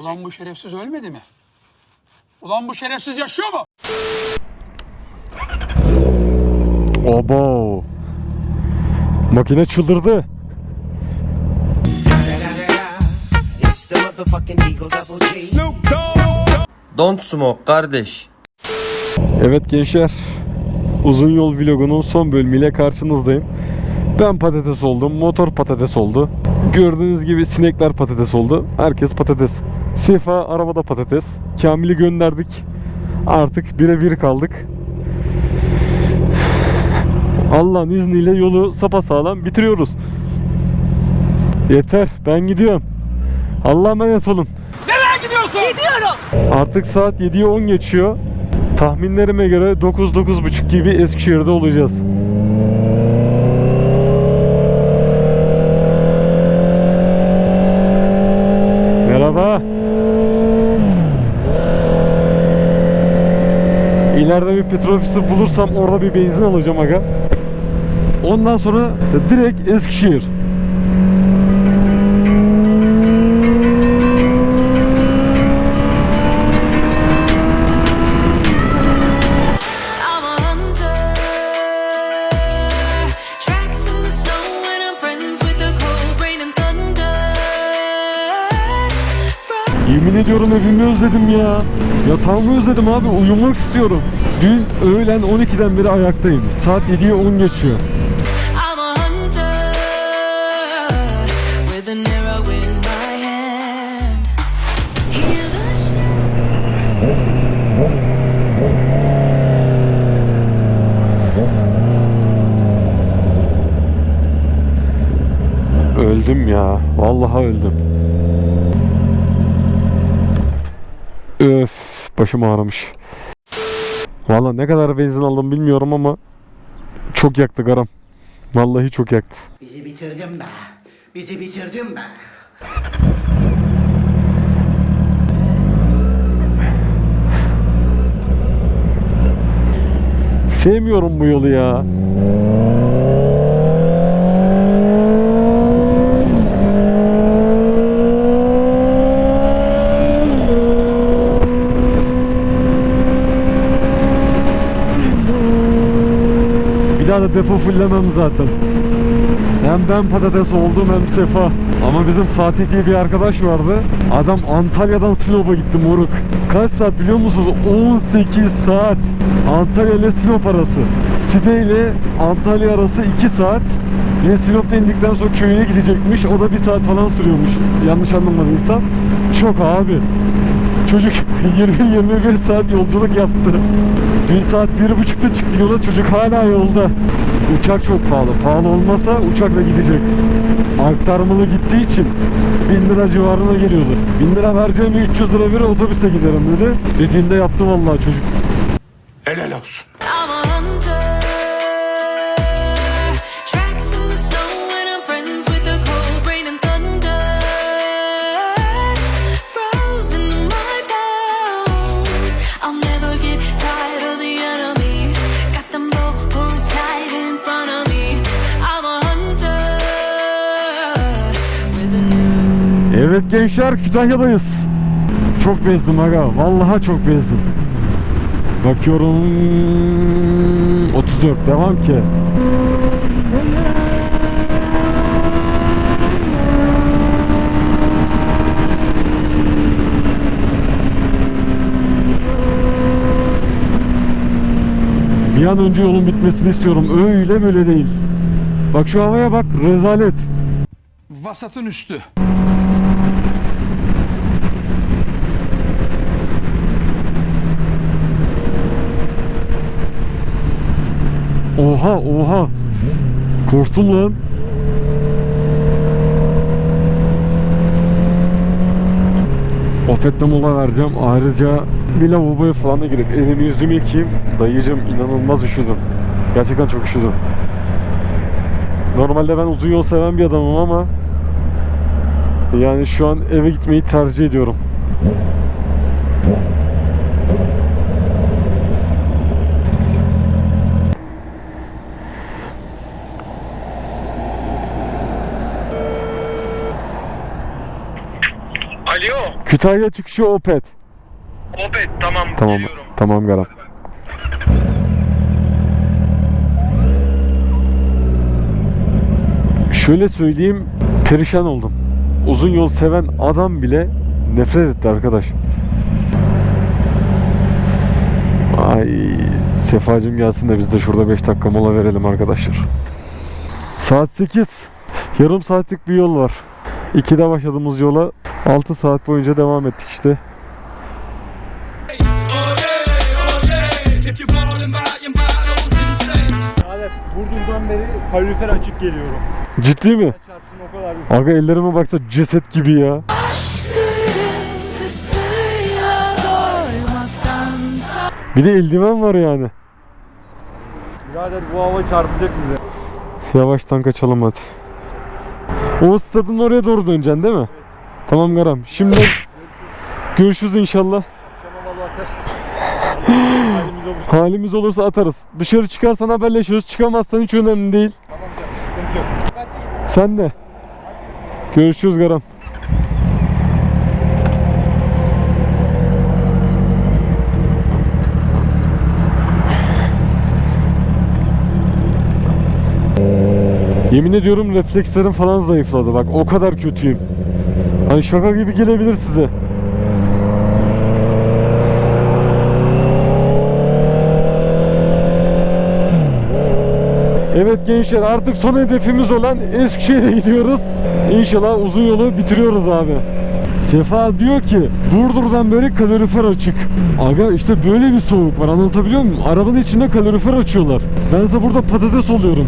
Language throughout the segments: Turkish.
Ulan bu şerefsiz ölmedi mi? Ulan bu şerefsiz yaşıyor mu? Abo. Makine çıldırdı. Don't smoke kardeş. Evet gençler. Uzun yol vlogunun son bölümüyle karşınızdayım. Ben patates oldum. Motor patates oldu. Gördüğünüz gibi sinekler patates oldu. Herkes patates. Sefa arabada patates. Kamil'i gönderdik. Artık birebir kaldık. Allah'ın izniyle yolu sapasağlam bitiriyoruz. Yeter. Ben gidiyorum. Allah'a emanet olun. Artık saat 7'ye 10 geçiyor. Tahminlerime göre 9-9.30 gibi Eskişehir'de olacağız. Merhaba. İleride bir petrol ofisi bulursam orada bir benzin alacağım aga. Ondan sonra direkt Eskişehir. Yemin ediyorum evimi özledim ya. Yatağımı özledim abi. Uyumak istiyorum. Dün öğlen 12'den beri ayaktayım. Saat 7'ye 10 geçiyor. Öldüm ya. Vallahi öldüm. Öf, başım ağrımış. Vallahi ne kadar benzin aldım bilmiyorum ama çok yaktı garam. Vallahi çok yaktı. Bizi bitirdin be. Bizi bitirdin be. Sevmiyorum bu yolu ya. Daha da depo fullemem zaten. Hem ben patates oldum hem Sefa. Ama bizim Fatih diye bir arkadaş vardı. Adam Antalya'dan Sinop'a gitti moruk. Kaç saat biliyor musunuz? 18 saat. Antalya ile Sinop arası. Side ile Antalya arası 2 saat. Yine Sinop'ta indikten sonra köyüne gidecekmiş. O da 1 saat falan sürüyormuş. Yanlış anlamadıysam. Çok abi. Çocuk 20-21 saat yolculuk yaptı. Dün saat 1.30'da çıktı yola çocuk hala yolda. Uçak çok pahalı. Pahalı olmasa uçakla gidecekti. Aktarmalı gittiği için 1000 lira civarına geliyordu. 1000 lira vereceğim 300 lira verir otobüse giderim dedi. Dediğinde yaptı vallahi çocuk. Helal olsun. Evet gençler Kütahya'dayız. Çok bezdim aga. Vallahi çok bezdim. Bakıyorum 34 devam ki. Bir an önce yolun bitmesini istiyorum. Öyle böyle değil. Bak şu havaya bak rezalet. Vasatın üstü. Oha oha. Korktum lan. Opet'te mola vereceğim. Ayrıca bir lavaboya falan da girip elimi yüzümü yıkayayım. Dayıcım inanılmaz üşüdüm. Gerçekten çok üşüdüm. Normalde ben uzun yol seven bir adamım ama yani şu an eve gitmeyi tercih ediyorum. Kütahya çıkışı Opet. Opet tamam. Tamam. geliyorum. Tamam Garam. Şöyle söyleyeyim, perişan oldum. Uzun yol seven adam bile nefret etti arkadaş. Ay Sefacım gelsin de biz de şurada 5 dakika mola verelim arkadaşlar. Saat 8. Yarım saatlik bir yol var. 2'de başladığımız yola 6 saat boyunca devam ettik işte. Alex Burdur'dan beri kalorifer açık geliyorum. Ciddi mi? Çarpsın o kadar bir Aga ellerime baksa ceset gibi ya. Bir de eldiven var yani. Birader bu hava çarpacak bize. Yavaştan kaçalım hadi. O stadın oraya doğru döneceksin değil mi? Tamam Garam. Şimdi görüşürüz inşallah. Halimiz olursa Halimiz olursa atarız. Dışarı çıkarsan haberleşiriz. Çıkamazsan hiç önemli değil. tamam canım. Sen de. Görüşürüz Garam. Yemin ediyorum reflekslerim falan zayıfladı. Bak o kadar kötüyüm. Hani şaka gibi gelebilir size. Evet gençler artık son hedefimiz olan Eskişehir'e gidiyoruz. İnşallah uzun yolu bitiriyoruz abi. Sefa diyor ki Burdur'dan böyle kalorifer açık. Aga işte böyle bir soğuk var anlatabiliyor muyum? Arabanın içinde kalorifer açıyorlar. Ben ise burada patates oluyorum.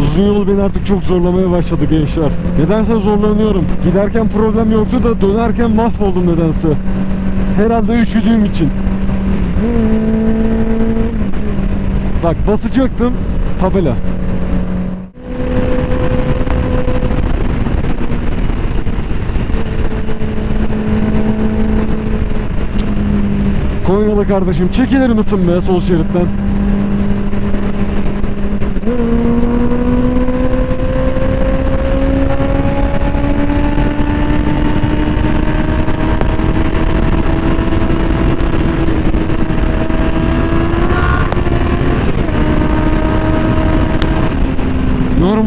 Uzun yol beni artık çok zorlamaya başladı gençler. Nedense zorlanıyorum. Giderken problem yoktu da dönerken mahvoldum nedense. Herhalde üşüdüğüm için. Bak basacaktım tabela. Konyalı kardeşim çekilir misin be sol şeritten?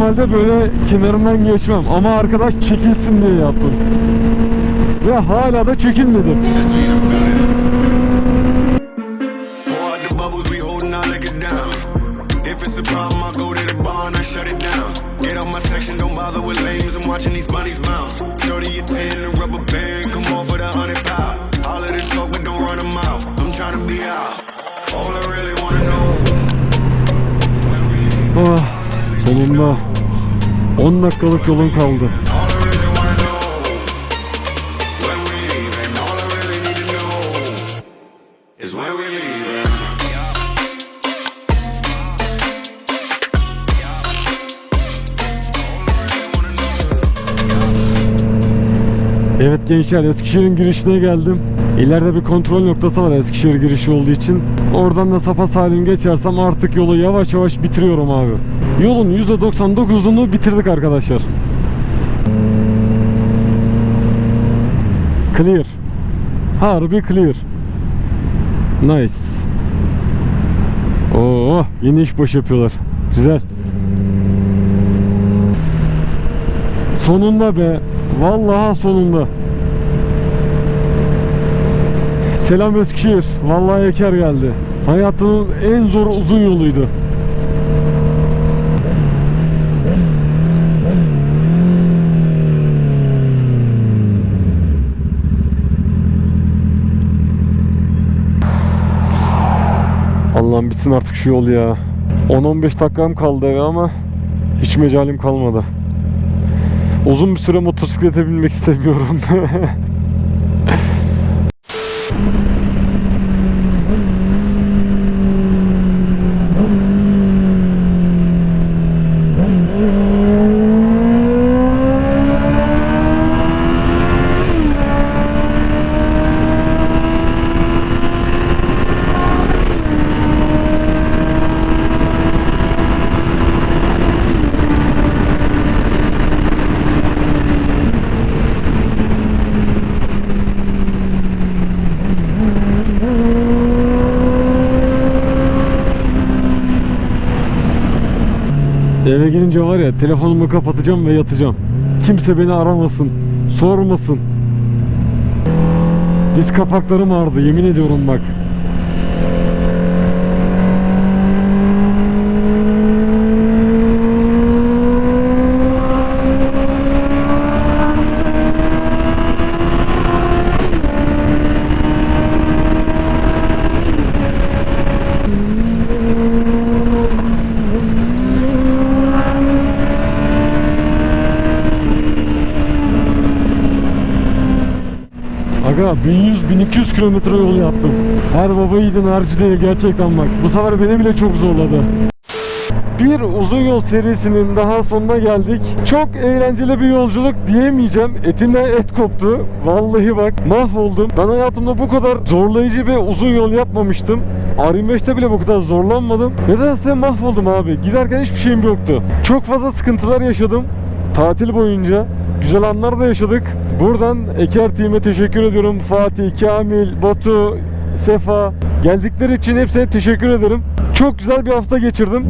Normalde böyle kenarından geçmem ama arkadaş çekilsin diye yaptım. Ve hala da çekilmedim. Pour out the bubbles, we holding our liquor down. If it's a problem, I go to the bar and I shut it down. Get on my section, don't bother with lames. I'm watching these bunnies bounce. Shorty a 10, a rubber band, come on for the hundred pound. All of the talk, but don't run them mouth. I'm trying to be out. All I really wanna know. Ah, sonunda 10 dakikalık yolun kaldı. Evet gençler Eskişehir'in girişine geldim. İleride bir kontrol noktası var Eskişehir girişi olduğu için. Oradan da sapa salim geçersem artık yolu yavaş yavaş bitiriyorum abi. Yolun %99'unu bitirdik arkadaşlar. Clear. Harbi clear. Nice. Oo, yeni iş başı yapıyorlar. Güzel. Sonunda be. Vallahi sonunda. Selam Eskişehir. Vallahi Eker geldi. Hayatımın en zor uzun yoluydu. Allah'ım bitsin artık şu yol ya. 10-15 dakikam kaldı eve ama hiç mecalim kalmadı. Uzun bir süre motosiklete binmek istemiyorum. gelince var ya telefonumu kapatacağım ve yatacağım. Kimse beni aramasın, sormasın. Diz kapaklarım ağrıdı yemin ediyorum bak. Aga 1100-1200 kilometre yol yaptım. Her baba yiğidin harcı değil gerçekten bak. Bu sefer beni bile çok zorladı. Bir uzun yol serisinin daha sonuna geldik. Çok eğlenceli bir yolculuk diyemeyeceğim. Etinden et koptu. Vallahi bak mahvoldum. Ben hayatımda bu kadar zorlayıcı bir uzun yol yapmamıştım. R25'te bile bu kadar zorlanmadım. Nedense mahvoldum abi. Giderken hiçbir şeyim yoktu. Çok fazla sıkıntılar yaşadım. Tatil boyunca. Güzel anlar da yaşadık. Buradan Eker Team'e teşekkür ediyorum. Fatih, Kamil, Batu, Sefa geldikleri için hepsine teşekkür ederim. Çok güzel bir hafta geçirdim.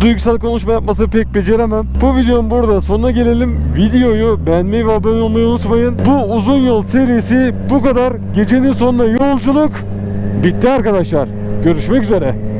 Duygusal konuşma yapması pek beceremem. Bu videonun burada sonuna gelelim. Videoyu beğenmeyi ve abone olmayı unutmayın. Bu uzun yol serisi bu kadar. Gecenin sonuna yolculuk bitti arkadaşlar. Görüşmek üzere.